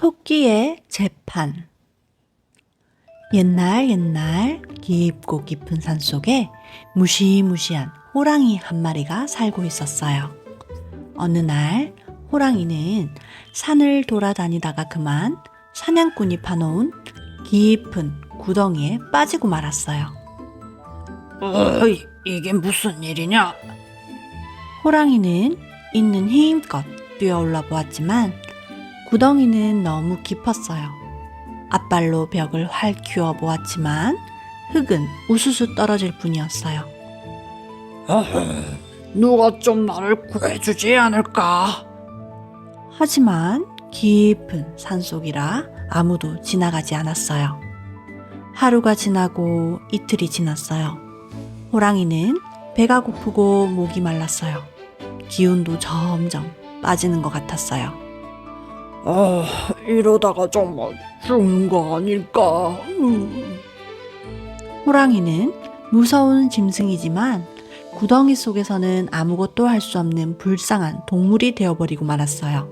토끼의 재판 옛날 옛날 깊고 깊은 산 속에 무시무시한 호랑이 한 마리가 살고 있었어요. 어느 날 호랑이는 산을 돌아다니다가 그만 사냥꾼이 파놓은 깊은 구덩이에 빠지고 말았어요. 어이, 이게 무슨 일이냐? 호랑이는 있는 힘껏 뛰어올라 보았지만 구덩이는 너무 깊었어요. 앞발로 벽을 활키워 보았지만 흙은 우수수 떨어질 뿐이었어요. 누가 좀 나를 구해주지 않을까? 하지만 깊은 산속이라 아무도 지나가지 않았어요. 하루가 지나고 이틀이 지났어요. 호랑이는 배가 고프고 목이 말랐어요. 기운도 점점 빠지는 것 같았어요. 아, 이러다가 정말 죽는 거 아닐까? 음. 호랑이는 무서운 짐승이지만 구덩이 속에서는 아무것도 할 수 없는 불쌍한 동물이 되어버리고 말았어요.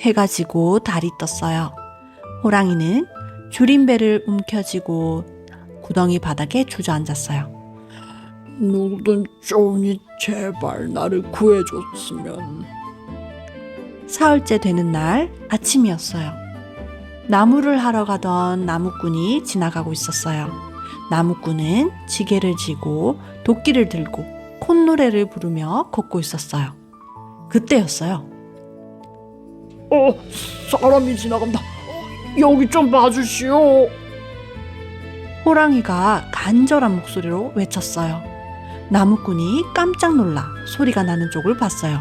해가 지고 달이 떴어요. 호랑이는 줄임배를 움켜쥐고 구덩이 바닥에 주저앉았어요. 누구든 좋으니 제발 나를 구해줬으면. 사흘째 되는 날 아침이었어요. 나무를 하러 가던 나무꾼이 지나가고 있었어요. 나무꾼은 지게를 지고 도끼를 들고 콧노래를 부르며 걷고 있었어요. 그때였어요. 어, 사람이 지나간다. 어, 여기 좀 봐주시오. 호랑이가 간절한 목소리로 외쳤어요. 나무꾼이 깜짝 놀라 소리가 나는 쪽을 봤어요.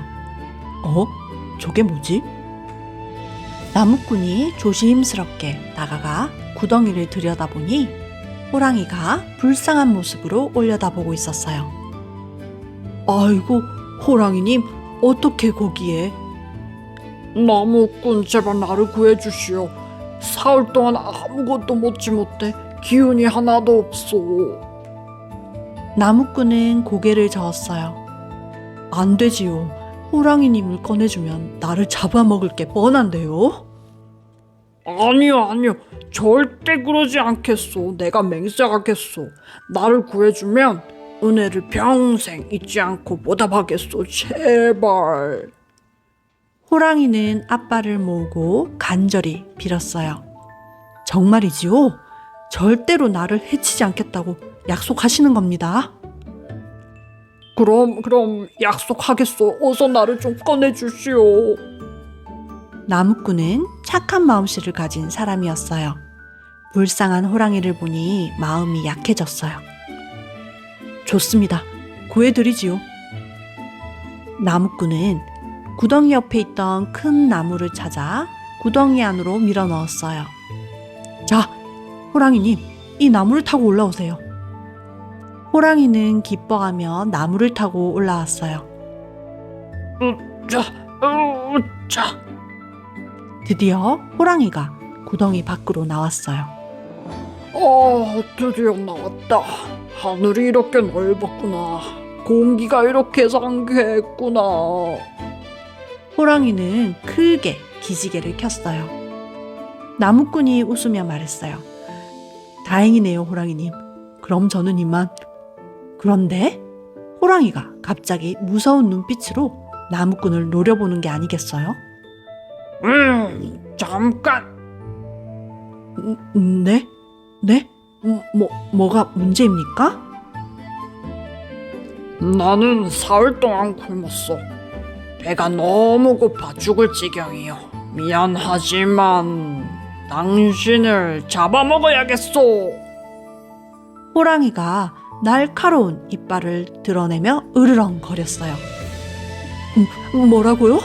어? 저게 뭐지? 나무꾼이 조심스럽게 다가가 구덩이를 들여다보니 호랑이가 불쌍한 모습으로 올려다보고 있었어요. 아이고, 호랑이님, 어떻게 거기에? 나무꾼 제발 나를 구해주시오. 사흘 동안 아무것도 먹지 못해 기운이 하나도 없소. 나무꾼은 고개를 저었어요. 안 되지요. 호랑이님을 꺼내주면 나를 잡아먹을 게 뻔한데요. 아니요 아니요 절대 그러지 않겠소. 내가 맹세하겠소. 나를 구해주면 은혜를 평생 잊지 않고 보답하겠소. 제발. 호랑이는 앞발을 모으고 간절히 빌었어요. 정말이지요? 절대로 나를 해치지 않겠다고 약속하시는 겁니다. 그럼 그럼 약속하겠소. 어서 나를 좀 꺼내주시오. 나무꾼은 착한 마음씨를 가진 사람이었어요. 불쌍한 호랑이를 보니 마음이 약해졌어요. 좋습니다. 구해드리지요. 나무꾼은 구덩이 옆에 있던 큰 나무를 찾아 구덩이 안으로 밀어 넣었어요. 자, 호랑이님, 이 나무를 타고 올라오세요. 호랑이는 기뻐하며 나무를 타고 올라왔어요. 자, 어, 자. 드디어 호랑이가 구덩이 밖으로 나왔어요. 아, 드디어 나왔다. 하늘이 이렇게 넓었구나. 공기가 이렇게 상쾌했구나. 호랑이는 크게 기지개를 켰어요. 나무꾼이 웃으며 말했어요. 다행이네요, 호랑이님. 그럼 저는 이만. 그런데 호랑이가 갑자기 무서운 눈빛으로 나무꾼을 노려보는 게 아니겠어요? 음, 잠깐. 음, 네? 네? 음, 뭐, 뭐가 문제입니까? 나는 사흘 동안 굶었어. 배가 너무 고파 죽을 지경이요. 미안하지만 당신을 잡아먹어야겠소. 호랑이가 날카로운 이빨을 드러내며 으르렁거렸어요. 음, 뭐라고요?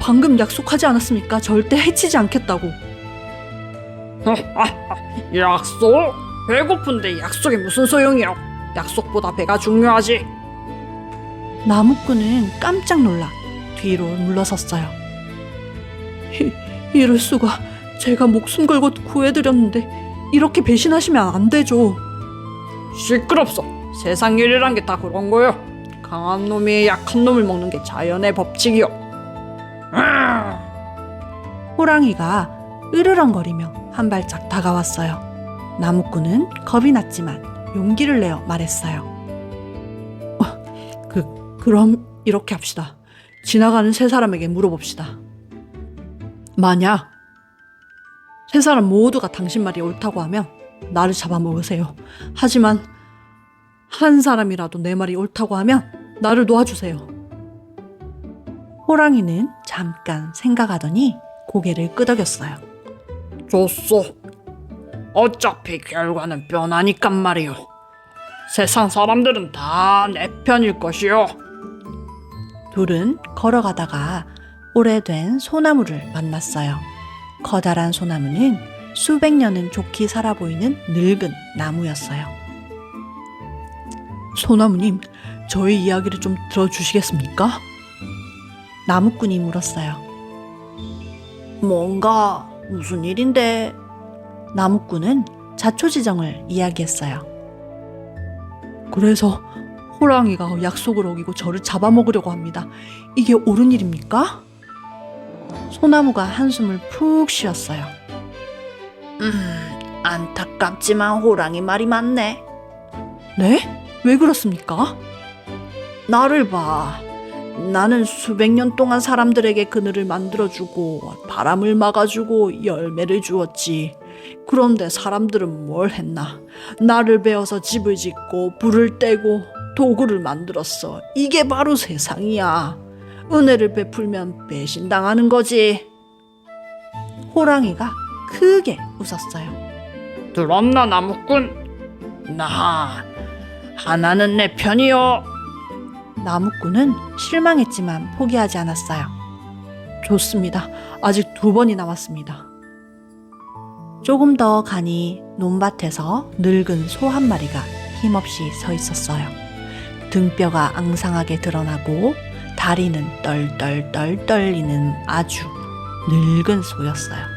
방금 약속하지 않았습니까? 절대 해치지 않겠다고. 약속? 배고픈데 약속이 무슨 소용이요? 약속보다 배가 중요하지. 나무꾼은 깜짝 놀라 뒤로 물러섰어요. 이, 이럴 수가 제가 목숨 걸고 구해드렸는데 이렇게 배신하시면 안 되죠. 시끄럽소. 세상 일이란 게 다 그런 거요. 강한 놈이 약한 놈을 먹는 게 자연의 법칙이요. 음. 호랑이가 으르렁거리며 한 발짝 다가왔어요. 나무꾼은 겁이 났지만 용기를 내어 말했어요. 어, 그, 그럼 이렇게 합시다. 지나가는 세 사람에게 물어봅시다. 만약 세 사람 모두가 당신 말이 옳다고 하면 나를 잡아먹으세요. 하지만 한 사람이라도 내 말이 옳다고 하면 나를 놓아주세요. 호랑이는 잠깐 생각하더니 고개를 끄덕였어요. 좋소. 어차피 결과는 뻔하니깐 말이오. 세상 사람들은 다 내 편일 것이오. 둘은 걸어가다가 오래된 소나무를 만났어요. 커다란 소나무는 수백 년은 좋게 살아 보이는 늙은 나무였어요. 소나무님, 저희 이야기를 좀 들어주시겠습니까? 나무꾼이 물었어요. 뭔가 무슨 일인데? 나무꾼은 자초지정을 이야기했어요. 그래서 호랑이가 약속을 어기고 저를 잡아먹으려고 합니다. 이게 옳은 일입니까? 소나무가 한숨을 푹 쉬었어요. 음, 안타깝지만 호랑이 말이 맞네. 네? 왜 그렇습니까? 나를 봐. 나는 수백 년 동안 사람들에게 그늘을 만들어주고 바람을 막아주고 열매를 주었지. 그런데 사람들은 뭘 했나? 나를 베어서 집을 짓고 불을 떼고 도구를 만들었어. 이게 바로 세상이야. 은혜를 베풀면 배신당하는 거지. 호랑이가 크게 웃었어요. 들었나 나무꾼? 나 하나는 내 편이오. 나무꾼은 실망했지만 포기하지 않았어요. 좋습니다. 아직 두 번이 남았습니다. 조금 더 가니 논밭에서 늙은 소 한 마리가 힘없이 서 있었어요. 등뼈가 앙상하게 드러나고 다리는 떨떨떨 떨리는 아주 늙은 소였어요.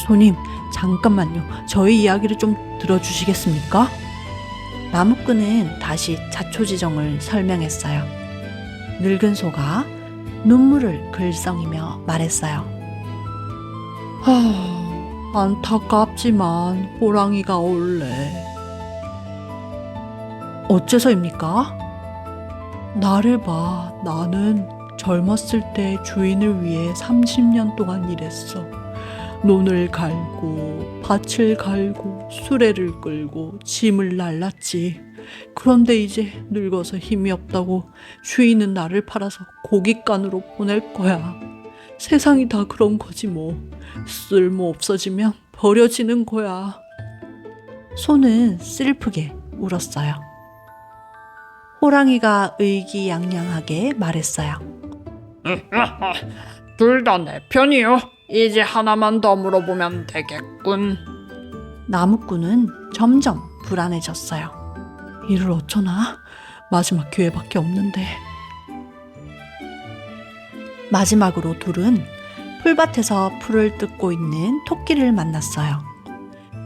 손님, 잠깐만요. 저희 이야기를 좀 들어주시겠습니까? 나무꾼은 다시 자초지정을 설명했어요. 늙은 소가 눈물을 글썽이며 말했어요. 하, 안타깝지만 호랑이가 올래. 어째서입니까? 나를 봐. 나는 젊었을 때 주인을 위해 30년 동안 일했어. 논을 갈고 밭을 갈고 수레를 끌고 짐을 날랐지. 그런데 이제 늙어서 힘이 없다고 주인은 나를 팔아서 고깃간으로 보낼 거야. 세상이 다 그런 거지 뭐. 쓸모 없어지면 버려지는 거야. 소는 슬프게 울었어요. 호랑이가 의기양양하게 말했어요. 둘 다 내 편이오. 이제 하나만 더 물어보면 되겠군. 나무꾼은 점점 불안해졌어요. 이를 어쩌나? 마지막 기회밖에 없는데. 마지막으로 둘은 풀밭에서 풀을 뜯고 있는 토끼를 만났어요.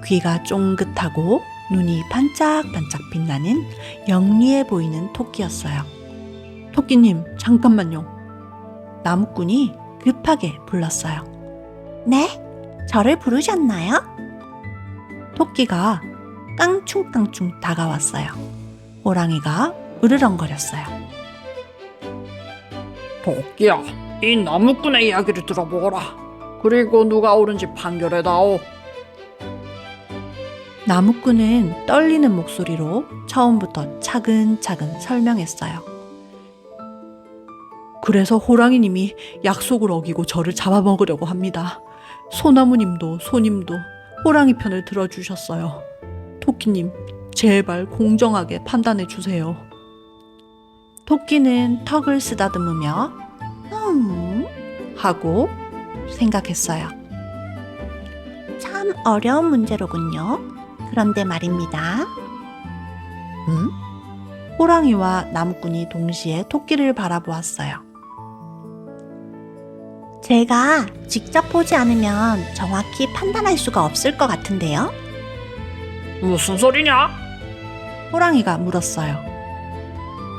귀가 쫑긋하고 눈이 반짝반짝 빛나는 영리해 보이는 토끼였어요. 토끼님, 잠깐만요. 나무꾼이 급하게 불렀어요. 네? 저를 부르셨나요? 토끼가 깡충깡충 다가왔어요. 호랑이가 으르렁거렸어요. 도끼야, 이 나무꾼의 이야기를 들어보거라. 그리고 누가 옳은지 판결해 다오. 나무꾼은 떨리는 목소리로 처음부터 차근차근 설명했어요. 그래서 호랑이님이 약속을 어기고 저를 잡아먹으려고 합니다. 소나무님도 소님도 호랑이 편을 들어주셨어요. 토끼님, 제발 공정하게 판단해 주세요. 토끼는 턱을 쓰다듬으며 음 하고 생각했어요. 참 어려운 문제로군요. 그런데 말입니다. 음? 호랑이와 나무꾼이 동시에 토끼를 바라보았어요. 제가 직접 보지 않으면 정확히 판단할 수가 없을 것 같은데요? 무슨 소리냐? 호랑이가 물었어요.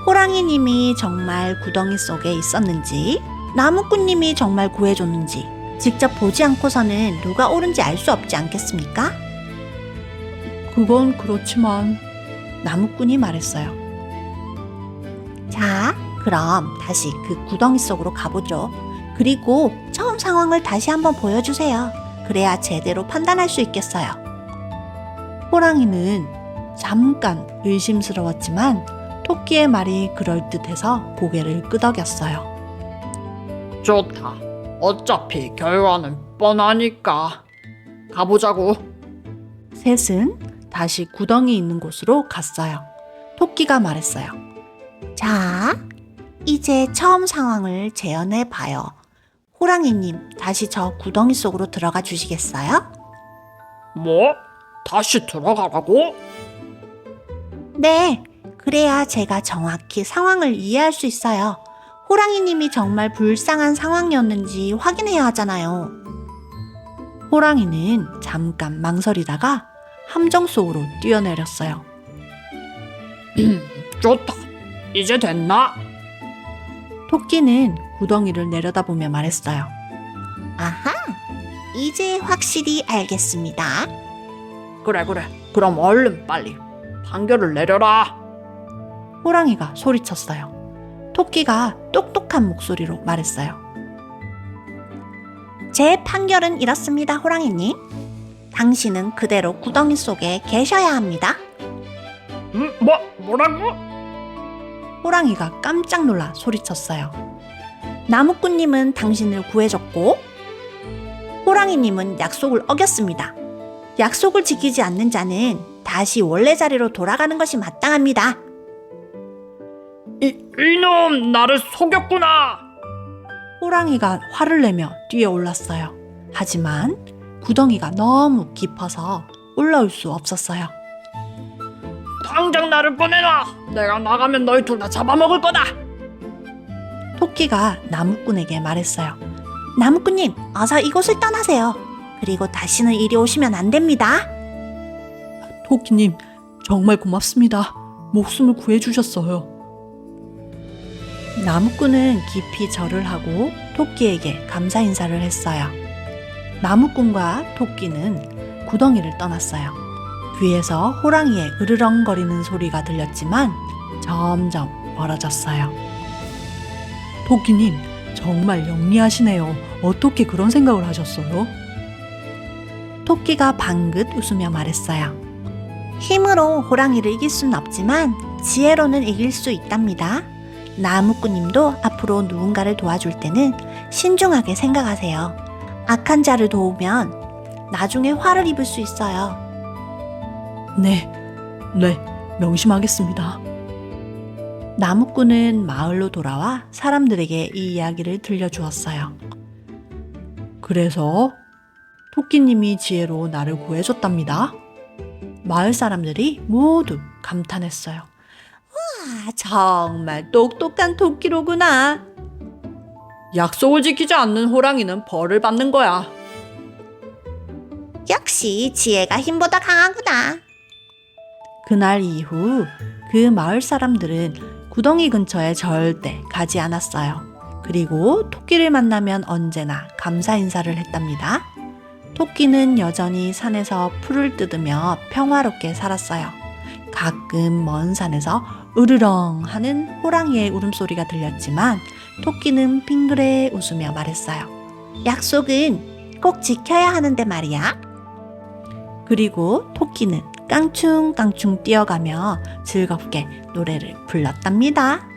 호랑이님이 정말 구덩이 속에 있었는지, 나무꾼님이 정말 구해줬는지, 직접 보지 않고서는 누가 옳은지 알 수 없지 않겠습니까? 그건 그렇지만 나무꾼이 말했어요. 자, 그럼 다시 그 구덩이 속으로 가보죠. 그리고 처음 상황을 다시 한번 보여주세요. 그래야 제대로 판단할 수 있겠어요. 호랑이는 잠깐 의심스러웠지만 토끼의 말이 그럴듯해서 고개를 끄덕였어요. 좋다. 어차피 결과는 뻔하니까. 가보자고. 셋은 다시 구덩이 있는 곳으로 갔어요. 토끼가 말했어요. 자, 이제 처음 상황을 재현해 봐요. 호랑이님, 다시 저 구덩이 속으로 들어가 주시겠어요? 뭐? 다시 들어가라고? 네, 그래야 제가 정확히 상황을 이해할 수 있어요. 호랑이님이 정말 불쌍한 상황이었는지 확인해야 하잖아요. 호랑이는 잠깐 망설이다가 함정 속으로 뛰어내렸어요. 좋다. 이제 됐나? 토끼는 구덩이를 내려다보며 말했어요. 아하, 이제 확실히 알겠습니다. 그래 그래. 그럼 얼른 빨리 판결을 내려라. 호랑이가 소리쳤어요. 토끼가 똑똑한 목소리로 말했어요. 제 판결은 이렇습니다, 호랑이님. 당신은 그대로 구덩이 속에 계셔야 합니다. 음, 뭐 뭐라고? 호랑이가 깜짝 놀라 소리쳤어요. 나무꾼님은 당신을 구해줬고, 호랑이님은 약속을 어겼습니다. 약속을 지키지 않는 자는 다시 원래 자리로 돌아가는 것이 마땅합니다. 이 이놈 나를 속였구나. 호랑이가 화를 내며 뛰어 올랐어요. 하지만 구덩이가 너무 깊어서 올라올 수 없었어요. 당장 나를 보내놔. 내가 나가면 너희 둘 다 잡아먹을 거다. 토끼가 나무꾼에게 말했어요. 나무꾼님, 어서 이곳을 떠나세요. 그리고 다시는 이리 오시면 안 됩니다. 토끼님 정말 고맙습니다. 목숨을 구해주셨어요. 나무꾼은 깊이 절을 하고 토끼에게 감사 인사를 했어요. 나무꾼과 토끼는 구덩이를 떠났어요. 귀에서 호랑이의 으르렁거리는 소리가 들렸지만 점점 멀어졌어요. 토끼님 정말 영리하시네요. 어떻게 그런 생각을 하셨어요? 토끼가 방긋 웃으며 말했어요. 힘으로 호랑이를 이길 수는 없지만 지혜로는 이길 수 있답니다. 나무꾼님도 앞으로 누군가를 도와줄 때는 신중하게 생각하세요. 악한 자를 도우면 나중에 화를 입을 수 있어요. 네, 네 명심하겠습니다. 나무꾼은 마을로 돌아와 사람들에게 이 이야기를 들려주었어요. 그래서 토끼님이 지혜로 나를 구해줬답니다. 마을 사람들이 모두 감탄했어요. 와, 정말 똑똑한 토끼로구나. 약속을 지키지 않는 호랑이는 벌을 받는 거야. 역시 지혜가 힘보다 강하구나. 그날 이후 그 마을 사람들은 구덩이 근처에 절대 가지 않았어요. 그리고 토끼를 만나면 언제나 감사 인사를 했답니다. 토끼는 여전히 산에서 풀을 뜯으며 평화롭게 살았어요. 가끔 먼 산에서 으르렁 하는 호랑이의 울음소리가 들렸지만 토끼는 빙그레 웃으며 말했어요. 약속은 꼭 지켜야 하는데 말이야. 그리고 토끼는 깡충깡충 뛰어가며 즐겁게 노래를 불렀답니다.